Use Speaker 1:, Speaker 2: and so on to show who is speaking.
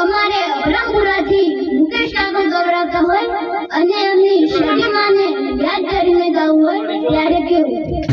Speaker 1: અમારે અબ્રામપુરાથી મુકેશ કાકા ગવડાવતા હોય અને એમની શરીરમાંને યાદ કરીને ગાવું હોય ત્યારે કેવું?